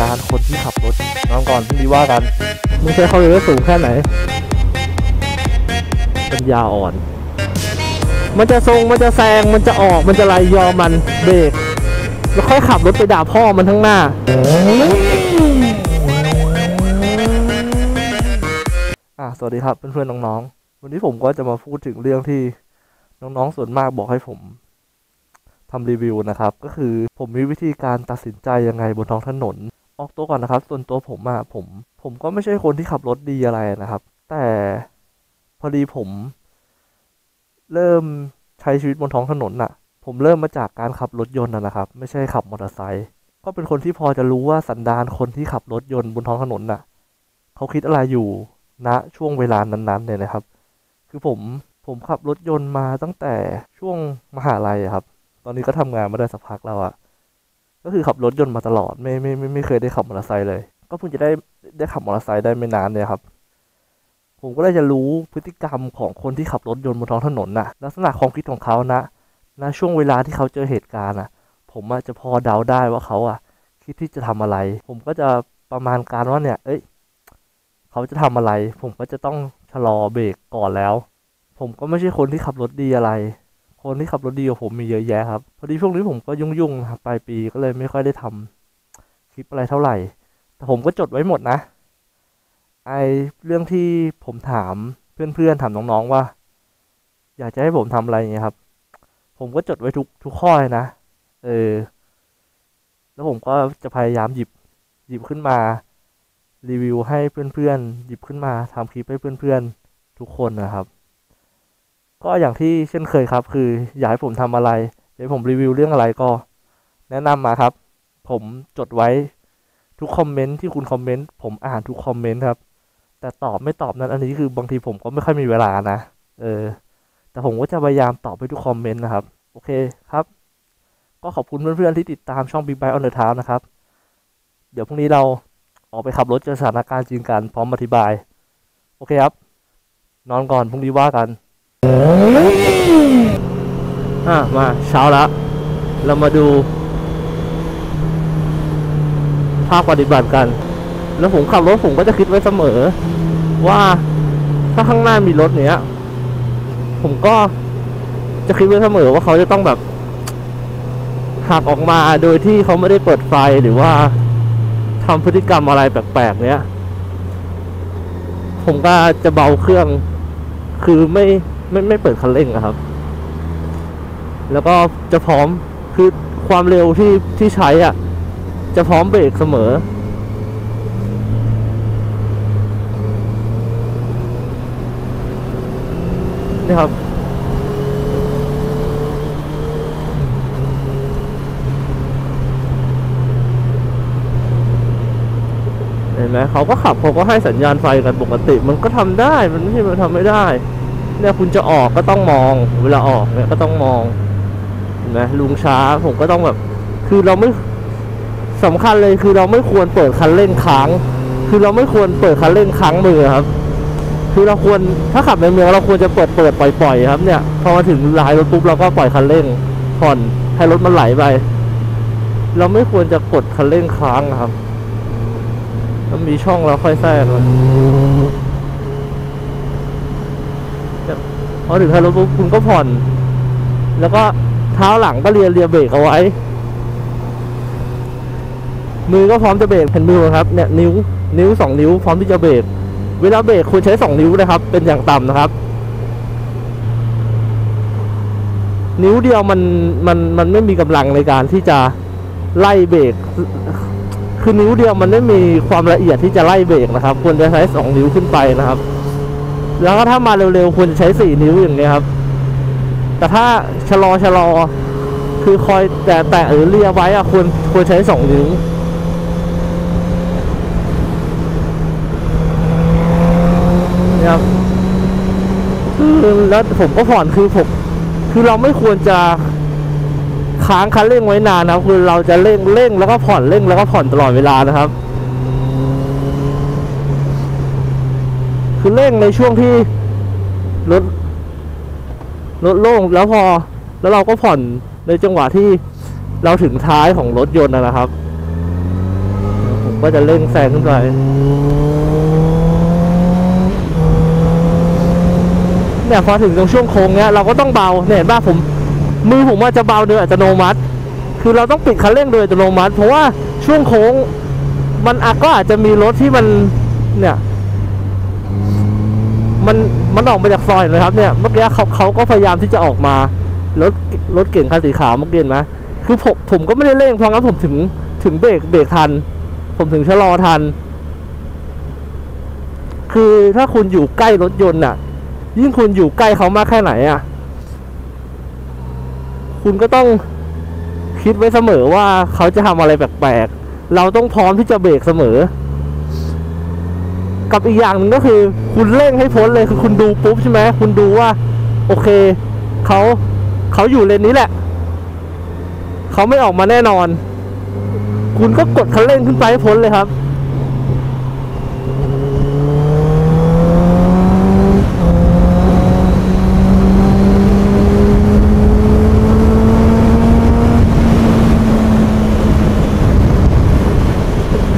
ดานคนที่ขับรถน้องก่อนพรุ่งนี้ว่ากันมึงใช้ความเร็วสูงแค่ไหนปัญญาอ่อน มันจะทรงมันจะแซงมันจะออกมันจะไรยอมมันเบรกแล้วค่อยขับรถไปด่าพ่อมันทั้งหน้า อะสวัสดีครับเพื่อนๆน้องๆ วันนี้ผมก็จะมาพูดถึงเรื่องที่น้องๆส่วนมากบอกให้ผมทำรีวิวนะครับ ก็คือผมมีวิธีการตัดสินใจยังไงบนท้องถนน ออกตัวก่อนนะครับ ส่วนตัวผมอะผม ผมก็ไม่ใช่คนที่ขับรถดีอะไรนะครับ แต่พอดีผม เริ่มใช้ชีวิตบนท้องถนนน่ะผมเริ่มมาจากการขับรถยนต์นะครับ ไม่ใช่ขับมอเตอร์ไซค์ก็เป็นคนที่พอจะรู้ว่าสันดานคนที่ขับรถยนต์บนท้องถนนน่ะ เขาคิดอะไรอยู่ณช่วงเวลานั้นๆเนี่ยนะครับ คือผมผมขับรถยนต์มาตั้งแต่ช่วงมหาลัยครับ ตอนนี้ก็ทำงานมาได้สักพักแล้วอะ ก็คือขับรถยนต์มาตลอดไม่ไม่ไม่ไม่เคยได้ขับมอเตอร์ไซค์เลย ก็เพิ่งจะได้ได้ขับมอเตอร์ไซค์ได้ไม่นานเนี่ยครับ ผมก็เลยจะรู้พฤติกรรมของคนที่ขับรถยนต์บนท้องถนนน่ะลักษณะความคิดของเขานะณช่วงเวลาที่เขาเจอเหตุการณ์อะผมอาจจะพอเดาได้ว่าเขาอะ คิดที่จะทำอะไร ผมก็จะประมาณการว่าเนี่ย เอ้ย เขาจะทำอะไร ผมก็จะต้องชะลอเบรกก่อนแล้ว ผมก็ไม่ใช่คนที่ขับรถดีอะไร คนที่ขับรถดีกว่าผมมีเยอะแยะครับ พอดีช่วงนี้ผมก็ยุ่งๆครับปลายปีก็เลยไม่ค่อยได้ทำคลิปอะไรเท่าไหร่ แต่ผมก็จดไว้หมดนะ ไอเรื่องที่ผมถามเพื่อนๆถามน้องๆว่า อยากจะให้ผมทำอะไรอย่างเงี้ยครับ ผมก็จดไว้ทุกทุกข้อเลยนะ เออ แล้วผมก็จะพยายามหยิบหยิบขึ้นมารีวิวให้เพื่อนๆหยิบขึ้นมาทำคลิปให้เพื่อนๆทุกคนนะครับ ก็อย่างที่เช่นเคยครับ คืออยากให้ผมทำอะไรอยากให้ผมรีวิวเรื่องอะไรก็ แนะนำมาครับ ผมจดไว้ทุกคอมเมนต์ที่คุณคอมเมนต์ผมอ่านทุกคอมเมนต์ครับ แต่ตอบไม่ตอบนั้นอันนี้คือบางทีผมก็ไม่ค่อยมีเวลานะเออ แต่ผมก็จะพยายามตอบไปทุกคอมเมนต์นะครับ โอเคครับ ก็ขอบคุณเพื่อนๆที่ติดตามช่อง Big Bike on the Town นะครับ เดี๋ยวพรุ่งนี้เราออกไปขับรถเจอสถานการณ์จริงกันพร้อมอธิบาย โอเคครับ นอนก่อนพรุ่งนี้ว่ากัน อะมาเช้าแล้ว เรามาดู ภาคปฏิบัติกัน แล้วผมขับรถผมก็จะคิดไว้เสมอ ว่าถ้าข้างหน้ามีรถเนี้ย ผมก็จะคิดไว้เสมอว่าเขาจะต้องแบบหักออกมาโดยที่เขาไม่ได้เปิดไฟหรือว่าทำพฤติกรรมอะไรแปลกๆเนี้ย ผมก็จะเบาเครื่องคือไม่ ไม่ไม่เปิดคันเร่งอะครับ แล้วก็จะพร้อมคือความเร็วที่ที่ใช้อะ จะพร้อมเบรกเสมอ นี่ครับเห็นไหมเขาก็ขับเขาก็ให้สัญญาณไฟกันปกติ มันก็ทำได้ มันไม่ใช่มันทำไม่ได้ เนี่ยคุณจะออกก็ต้องมอง เวลาออกเนี่ยก็ต้องมองนไหมลุงช้าผมก็ต้องแบบ คือเราไม่สำคัญเลยคือเราไม่ควรเปิดคันเร่งค้าง คือเราไม่ควรเปิดคันเร่งค้างมือครับ คือเราควรถ้าขับในเมืองเราควรจะเปิดเปิดปล่อยปล่อยครับ เนี่ย พอมาถึงลายรถปุ๊บเราก็ปล่อยคันเร่งผ่อนให้รถมันไหลไป เราไม่ควรจะกดคันเร่งค้างครับถ้ามีช่องเราค่อยแทรกมันเนี่ย พอถึงคันรถปุ๊บคุณก็ผ่อน แล้วก็เท้าหลังก็เรียเรียเบรกเอาไว้ มือก็พร้อมจะเบรกเห็นมือครับเนี่ยนิ้วนิ้วสองนิ้วพร้อมที่จะเบรกเวลาเบรกควรใช้สองนิ้วนะครับ เป็นอย่างต่ำนะครับ นิ้วเดียวมันมันมันไม่มีกำลังในการที่จะไล่เบรกคือนิ้วเดียวมันไม่มีความละเอียดที่จะไล่เบรกนะครับ ควรจะใช้สองนิ้วขึ้นไปนะครับ แล้วก็ถ้ามาเร็วๆควรจะใช้สี่นิ้วอย่างเงี้ยครับ แต่ถ้าชะลอชะลอ คือคอยแต่แต่หรือเลียไว้อะควรควรใช้สองนิ้วนะครับคือแล้วผมก็ผ่อนคือผมคือเราไม่ควรจะค้างคันเร่งไว้นานนะครับ คือเราจะเร่งเร่งแล้วก็ผ่อนเร่งแล้วก็ผ่อนตลอดเวลานะครับ คือเร่งในช่วงที่รถรถโล่งแล้วพอ แล้วเราก็ผ่อนในจังหวะที่เราถึงท้ายของรถยนต์นะนะครับ ผมก็จะเร่งแซงขึ้นไปเนี่ยพอถึงตรงช่วงโค้งเนี้ยเราก็ต้องเบาเนี่ยเห็นป่ะผมมือผมว่าจะเบาโดยอัตโนมัติ คือเราต้องปิดคันเร่งโดยอัตโนมัติ เพราะว่าช่วงโค้ง มันอาจก็อาจจะมีรถที่มันเนี่ย มันมันออกมาจากซอยเลยครับเนี่ยเมื่อกี้เขาเขาก็พยายามที่จะออกมารถรถเก่งคันสีขาวเมื่อกี้เห็นไหมคือผมผมก็ไม่ได้เร่งเพราะงั้นผมถึงถึงเบรกเบรกทัน ผมถึงชะลอทัน คือถ้าคุณอยู่ใกล้รถยนต์น่ะ ยิ่งคุณอยู่ใกล้เขามากแค่ไหนอะ คุณก็ต้องคิดไว้เสมอว่าเขาจะทำอะไรแปลกๆเราต้องพร้อมที่จะเบรกเสมอ กับอีกอย่างหนึ่งก็คือ คุณเร่งให้พ้นเลยคือคุณดูปุ๊บใช่ไหมคุณดูว่า โอเคเขาเขาอยู่เลนนี้แหละเขาไม่ออกมาแน่นอน คุณก็กดคันเร่งขึ้นไปให้พ้นเลยครับ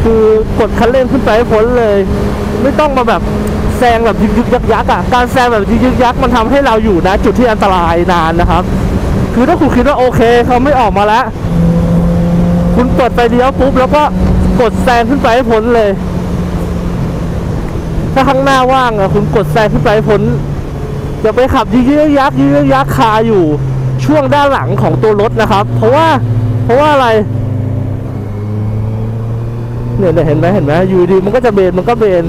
คือกดคันเร่งขึ้นไปให้พ้นเลย ไม่ต้องมาแบบแซงแบบยึกยึกยักยักอะการแซงแบบยึกยึกยักมันทำให้เราอยู่นะ จุดที่อันตรายนานนะครับ คือถ้าคุณคิดว่าโอเคเขาไม่ออกมาแล้วคุณเปิดไฟเลี้ยวปุ๊บแล้วก็กดแซงขึ้นไปให้พ้นเลย ถ้าข้างหน้าว่างอะคุณกดแซงขึ้นไปให้พ้นอย่าไปขับยึกยึกยักยึกยึกยักคาอยู่ช่วงด้านหลังของตัวรถนะครับ เพราะว่าเพราะว่าอะไรเนี่ยเนี่ยเห็นไหมเห็นไหมอยู่ดีมันก็จะเบนมันก็เบน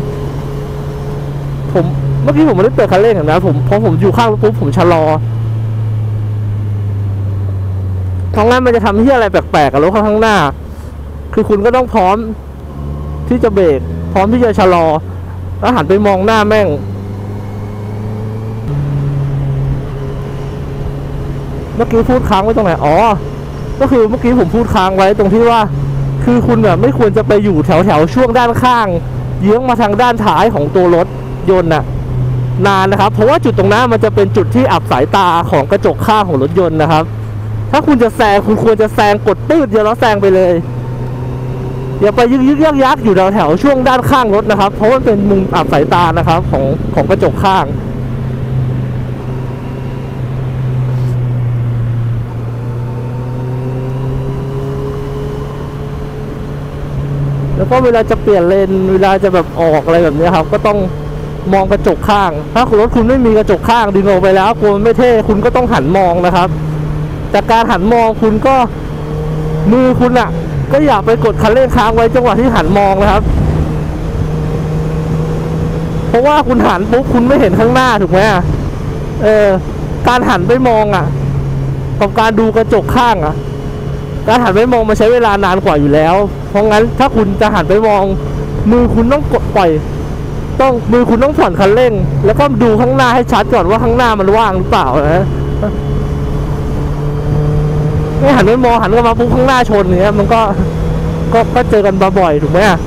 ผมเมื่อกี้ผมไม่ได้เปิดคันเร่งนไหมผมพอผมอยู่ข้างรถปุ๊บผมชะลอทางนั้นมันจะทำที่อะไรแปลกๆกับรถข้างหน้า คือคุณก็ต้องพร้อมที่จะเบรกพร้อมที่จะชะลอ แล้วหันไปมองหน้าแม่ง เมื่อกี้พูดค้างไว้ตรงไหน อ๋อ ก็คือเมื่อกี้ผมพูดค้างไว้ตรงที่ว่า คือคุณแบบไม่ควรจะไปอยู่แถวแถวๆช่วงด้านข้าง เยื้องมาทางด้านท้ายของตัวรถ ยนต์น่ะนานนะครับ เพราะว่าจุดตรงนั้นมันจะเป็นจุดที่อับสายตาของกระจกข้างของรถยนต์นะครับ ถ้าคุณจะแซงคุณควรจะแซงกดปื้ดเดียวแล้วแซงไปเลยอย่าไปยึกยึกยักยักอยู่แถวแถวช่วงด้านข้างรถนะครับ เพราะว่าเป็นมุมอับสายตานะครับของของกระจกข้างแล้วก็เวลาจะเปลี่ยนเลนเวลาจะแบบออกอะไรแบบนี้ครับ ก็ต้อง มองกระจกข้าง ถ้าคุณรถคุณไม่มีกระจกข้างดึงออกไปแล้วกลัวมันไม่เท่คุณก็ต้องหันมองนะครับแต่การหันมองคุณก็มือคุณอะก็อย่าไปกดคันเร่งค้างไว้จังหวะที่หันมองนะครับ เพราะว่าคุณหันปุ๊บคุณไม่เห็นข้างหน้าถูกไหมเออ การหันไปมองอะกับการดูกระจกข้างอะการหันไปมองมันใช้เวลานานกว่าอยู่แล้ว เพราะงั้นถ้าคุณจะหันไปมอง มือคุณต้องกดปล่อย ต้องมือคุณต้องผ่อนคันเร่ง แล้วก็ดูข้างหน้าให้ชัดก่อนว่าข้างหน้ามันว่างหรือเปล่านะไม่หันไปมองหันกลับมาปุ๊บข้างหน้าชนเนี้ยมันก็ก็ก็เจอกันบ่อยๆถูกไหมอะ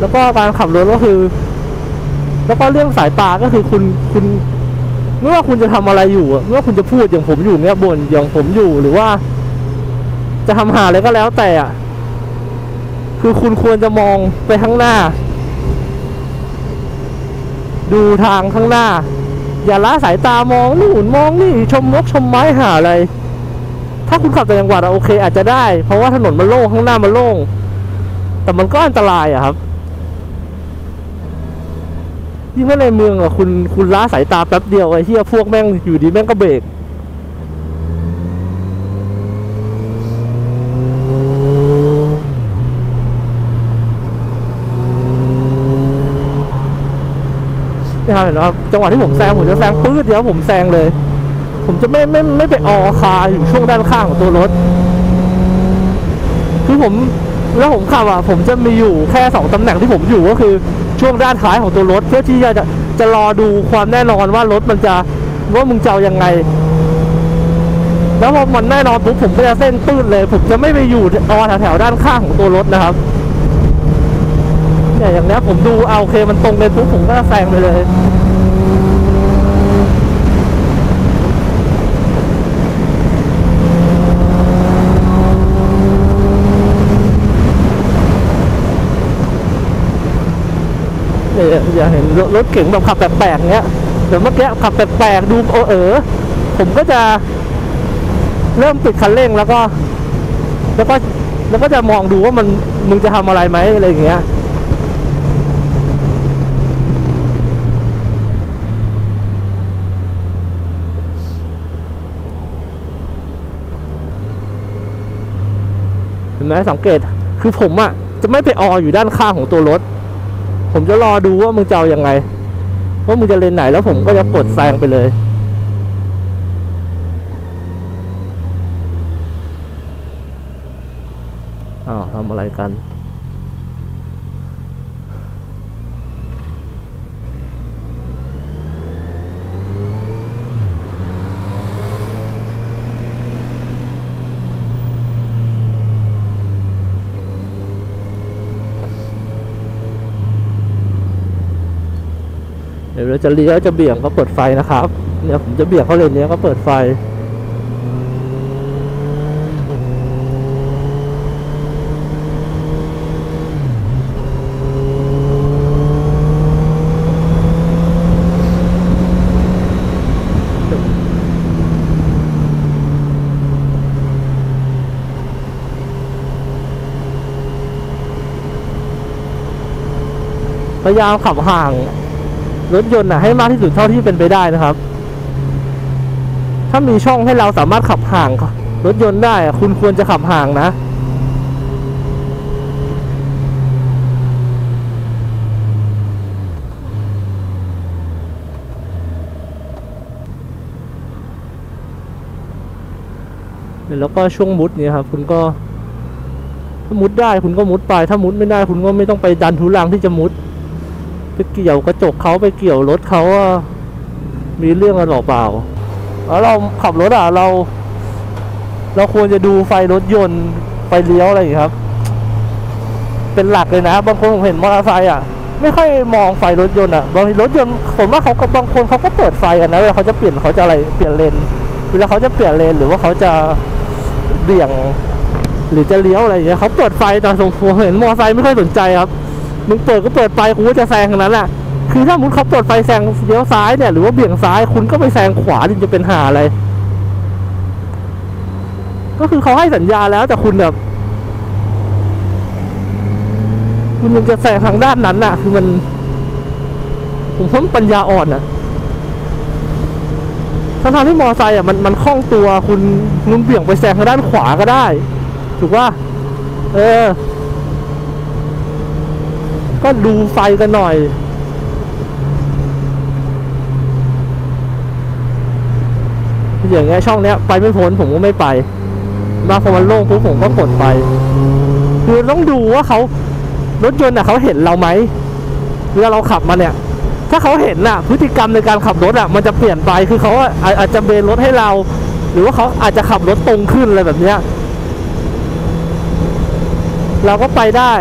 แล้วก็การขับรถก็คือ แล้วก็เรื่องสายตาก็คือคุณคุณไม่ว่าคุณจะทำอะไรอยู่อะไม่ว่าคุณจะพูดอย่างผมอยู่เนี่ยบนอย่างผมอยู่หรือว่า จะทำหาอะไรก็แล้วแต่อะคือคุณควรจะมองไปข้างหน้า ดูทางข้างหน้า อย่าละสายตามองนู่นมองนี่ชมนกชมไม้หาอะไร ถ้าคุณขับแต่จังหวัดอะโอเค อาจจะได้ เพราะว่าถนนมันโล่งข้างหน้ามันโล่งแต่มันก็อันตรายอะครับ ยิ่งถ้าในเมืองอะคุณคุณล้าสายตาแป๊บเดียวไอ้เหี้ยพวกแม่งอยู่ดีแม่งก็เบรกนี่ครับเห็นไหมครับจังหวะที่ผมแซงผมจะแซงปื้ดเดียวผมแซงเลย ผมจะไม่ไม่ไม่ไปออคาอยู่ช่วงด้านข้างของตัวรถ คือผมแล้วผมขับอะผมจะมีอยู่แค่สองตำแหน่งที่ผมอยู่ก็คือ ช่วงด้านท้ายของตัวรถ เพื่อที่จะจะรอดูความแน่นอนว่ารถมันจะว่ามึงจะเอายังไง แล้วพอมันแน่นอนปุ๊บผมก็จะเส้นตื้นเลย ผมจะไม่ไปอยู่ออแถวๆด้านข้างของตัวรถนะครับเนี่ยอย่างนี้ผมดูเอาโอเคมันตรงเลยปุ๊บผมก็แซงไปเลย อย่าเห็นรถรถเก๋งแบบขับแปลกๆเงี้ยเดี๋ยวเมื่อกี้ขับแปลกๆดูโอเออผมก็จะเริ่มปิดคันเร่งแล้วก็ แล้วก็แล้วก็จะมองดูว่ามันมึงจะทำอะไรไหมอะไรอย่างเงี้ยเห็นไหมสังเกตคือผมอะจะไม่ไปอออยู่ด้านข้างของตัวรถ ผมจะรอดูว่ามึงจะเอายังไง ว่ามึงจะเลนไหนแล้วผมก็จะกดแซงไปเลย อ้าวทำอะไรกัน ยวจะเลี้ยวจะเบี่ยงก็เปิดไฟนะครับ เนี่ยผมจะเบี่ยงเข้าเลนเนี้ยก็เปิดไฟพยายามขับห่าง รถยนต์นะให้มากที่สุดเท่าที่เป็นไปได้นะครับ ถ้ามีช่องให้เราสามารถขับห่างรถยนต์ได้ คุณควรจะขับห่างนะแล้วก็ช่วงมุดเนี่ยครับคุณก็ถ้ามุดได้คุณก็มุดไป ถ้ามุดไม่ได้คุณก็ไม่ต้องไปดันทุลังที่จะมุด ไปเกี่ยวกระจกเขาไปเกี่ยวรถเขาว่ามีเรื่องกันหรอเปล่า แล้วเราขับรถอะเรา เราควรจะดูไฟรถยนต์ไฟเลี้ยวอะไรอย่างเงี้ครับ เป็นหลักเลยนะ บางคนผมเห็นมอเตอร์ไซค์อะ ไม่ค่อยมองไฟรถยนต์อะ บางทีรถยนต์ผมว่าเขาก็บางคนเขาก็เปิดไฟกันนะเวลาเขาจะเปลี่ยนเขาจะอะไรเปลี่ยนเลนเวลาเขาจะเปลี่ยนเลนหรือว่าเขาจะเบี่ยง หรือจะเลี้ยวอะไรอย่างเงี้ยเขาเปิดไฟตอนสมควรเห็นมอเตอร์ไซค์ไม่ค่อยสนใจครับ มึงเปิดก็เปิดไปกูก็จะแซงทางนั้นแหละคือถ้ามุดเขาเปิดไฟแซงเลี้ยวซ้ายเนี่ยหรือว่าเบี่ยงซ้ายคุณก็ไปแซงขวาดิจะเป็นหาอะไร ก็คือเขาให้สัญญาแล้วแต่คุณแบบคุณยังจะแซงทางด้านนั้นน่ะ คือมัน ผมว่ามันปัญญาอ่อนน่ะทั้งทางที่มอไซค์อะมันมันคล่องตัวคุณคุณเบี่ยงไปแซงทางด้านขวาก็ได้ ถูกว่า เออ ก็ดูไฟกันหน่อย อย่างเงี้ยช่องเนี้ยไปไม่พ้นผมก็ไม่ไป มาพอมันโล่งปุ๊บผมก็กดไป คือต้องดูว่าเขารถยนต์อะเขาเห็นเราไหมเวลาเราขับมาเนี่ย ถ้าเขาเห็นน่ะ พฤติกรรมในการขับรถอะมันจะเปลี่ยนไปคือเขาออาจจะเบนรถให้เรา หรือว่าเขาอาจจะขับรถตรงขึ้นอะไรแบบเนี้ยเราก็ไปได้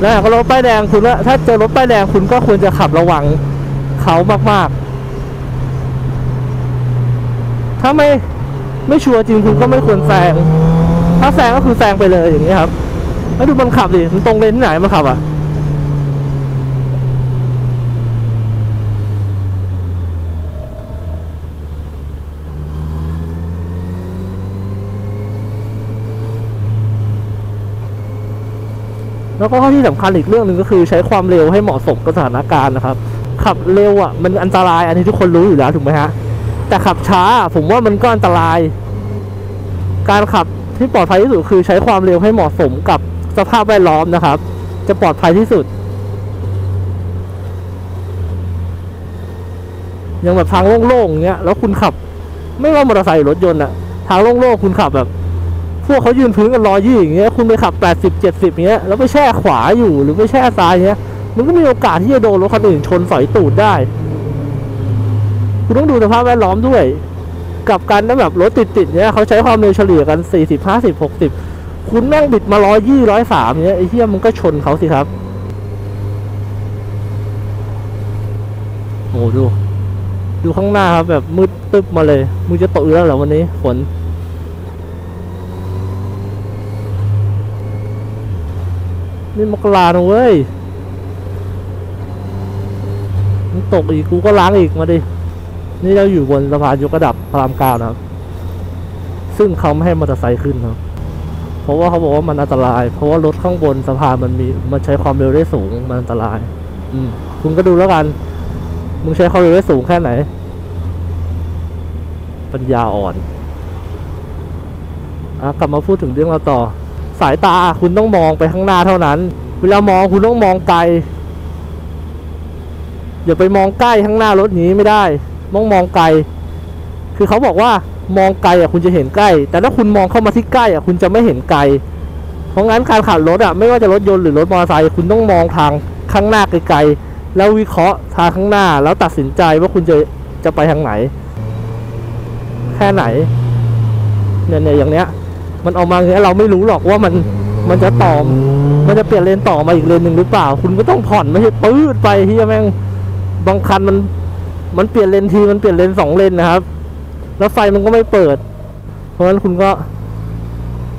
แล้วอย่างรถป้ายแดงคุณว่าถ้าเจอรถป้ายแดงคุณก็ควรจะขับระวังเขามากๆ ถ้าไม่ไม่ชัวร์จริงคุณก็ไม่ควรแซง ถ้าแซงก็คือแซงไปเลยอย่างนี้ครับ แล้วดูมันขับดิ มันตรงเลนที่ไหนมันขับอะ แล้วก็ข้อที่สำคัญอีกเรื่องหนึ่งก็คือใช้ความเร็วให้เหมาะสมกับสถานการณ์นะครับขับเร็วอะมันอันตรายอันนี้ทุกคนรู้อยู่แล้วถูกไหมฮะแต่ขับช้าผมว่ามันก็อันตราย การขับที่ปลอดภัยที่สุดคือใช้ความเร็วให้เหมาะสมกับสภาพแวดล้อมนะครับ จะปลอดภัยที่สุดอย่างแบบทางโล่งๆเงี้ยแล้วคุณขับ ไม่ว่ามอเตอร์ไซค์หรือรถยนต์อะทางโล่งๆคุณขับแบบ พวกเขายืนพื้นกันรอยี่อย่างเงี้ย คุณไปขับแปดสิบเจ็ดสิบเงี้ย แล้วไปแช่ขวาอยู่หรือไปแช่ซ้ายเงี้ย มันก็มีโอกาสที่จะโดนรถคันอื่นชนสอยตูดได้ คุณต้องดูสภาพแวดล้อมด้วย กับการนั้นแบบรถติดๆเนี้ยเขาใช้ความเร็วเฉลี่ยกันสี่สิบห้าสิบหกสิบคุณแม่งบิดมาร้อยยี่ร้อยสามเนี้ยไอ้เหี้ยมันก็ชนเขาสิครับ โอ้ดู ดูข้างหน้าครับแบบมืดตึ๊บมาเลย มึงจะตกอีกแล้วเหรอวันนี้ฝน นี่มกรานเว้ยมันตกอีกกูก็ล้างอีกมาดิ นี่เราอยู่บนสะพานยกระดับพระรามเก้านะครับ ซึ่งเขาไม่ให้มอเตอร์ไซค์ขึ้นครับเพราะว่าเขาบอกว่ามันอันตราย เพราะว่ารถข้างบนสะพานมันมีมันใช้ความเร็วได้สูงมันอันตราย อืมคุณก็ดูแล้วกัน มึงใช้ความเร็วได้สูงแค่ไหน ปัญญาอ่อนอะกลับมาพูดถึงเรื่องเราต่อ สายตาคุณต้องมองไปข้างหน้าเท่านั้น เวลามองคุณต้องมองไกลอย่าไปมองใกล้ข้างหน้ารถนี้ไม่ได้ต้องมองไกล คือเขาบอกว่ามองไกลอะคุณจะเห็นใกล้ แต่ถ้าคุณมองเข้ามาที่ใกล้อะคุณจะไม่เห็นไกล เพราะงั้นการขับรถอะไม่ว่าจะรถยนต์หรือรถมอเตอร์ไซค์คุณต้องมองทางข้างหน้าไกลๆแล้ววิเคราะห์ทางข้างหน้า แล้วตัดสินใจว่าคุณจะจะไปทางไหน แค่ไหนเนี่ยอย่างเนี้ย มันออกมาเนี้ยเราไม่รู้หรอกว่ามันมันจะต่อมมันจะเปลี่ยนเลนต่อมาอีกเลนหนึ่งหรือเปล่า คุณก็ต้องผ่อนไม่ใช่ปื๊ดไปที่แม่งบางคันมันมันเปลี่ยนเลนทีมันเปลี่ยนเลนสองเลนนะครับ แล้วไฟมันก็ไม่เปิด เพราะฉะนั้นคุณก็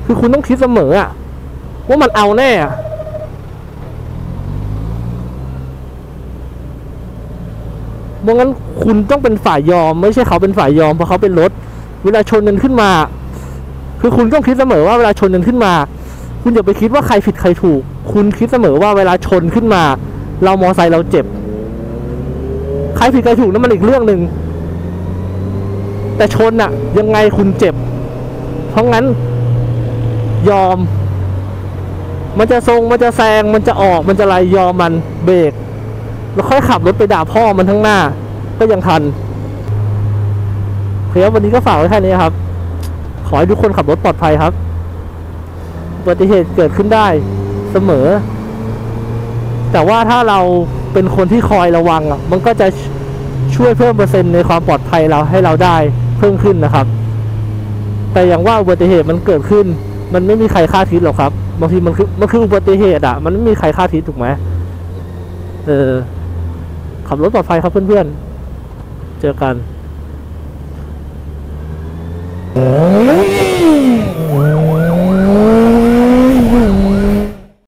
คือคุณต้องคิดเสมออะว่ามันเอาแน่เพราะงั้นคุณต้องเป็นฝ่ายยอม ไม่ใช่เขาเป็นฝ่ายยอมเพราะเขาเป็นรถ เวลาชนกันขึ้นมา คือคุณต้องคิดเสมอว่าเวลาชนกันขึ้นมา คุณอย่าไปคิดว่าใครผิดใครถูก คุณคิดเสมอว่าเวลาชนขึ้นมา เรามอไซค์เราเจ็บ ใครผิดใครถูกนั่นมันอีกเรื่องหนึ่งแต่ชนอะยังไงคุณเจ็บ เพราะงั้นยอม มันจะทรงมันจะแซงมันจะออกมันจะอะไรยอมมันเบรกแล้วค่อยขับรถไปด่าพ่อมันทั้งหน้า ก็ยังทันเคครับวันนี้ก็ฝากไว้แค่นี้ครับ ขอให้ทุกคนขับรถปลอดภัยครับอุบัติเหตุเกิดขึ้นได้เสมอ แต่ว่าถ้าเราเป็นคนที่คอยระวังอะ มันก็จะช่วยเพิ่มเปอร์เซ็นต์ในความปลอดภัยเราให้เราได้เพิ่มขึ้นนะครับ แต่อย่างว่าอุบัติเหตุมันเกิดขึ้น มันไม่มีใครคาดคิดหรอกครับบางทีมันคือมันคืออุบัติเหตุอะ มันไม่มีใครคาดคิดถูกไหมเออขับรถปลอดภัยครับเพื่อนๆ เจอกัน Oh.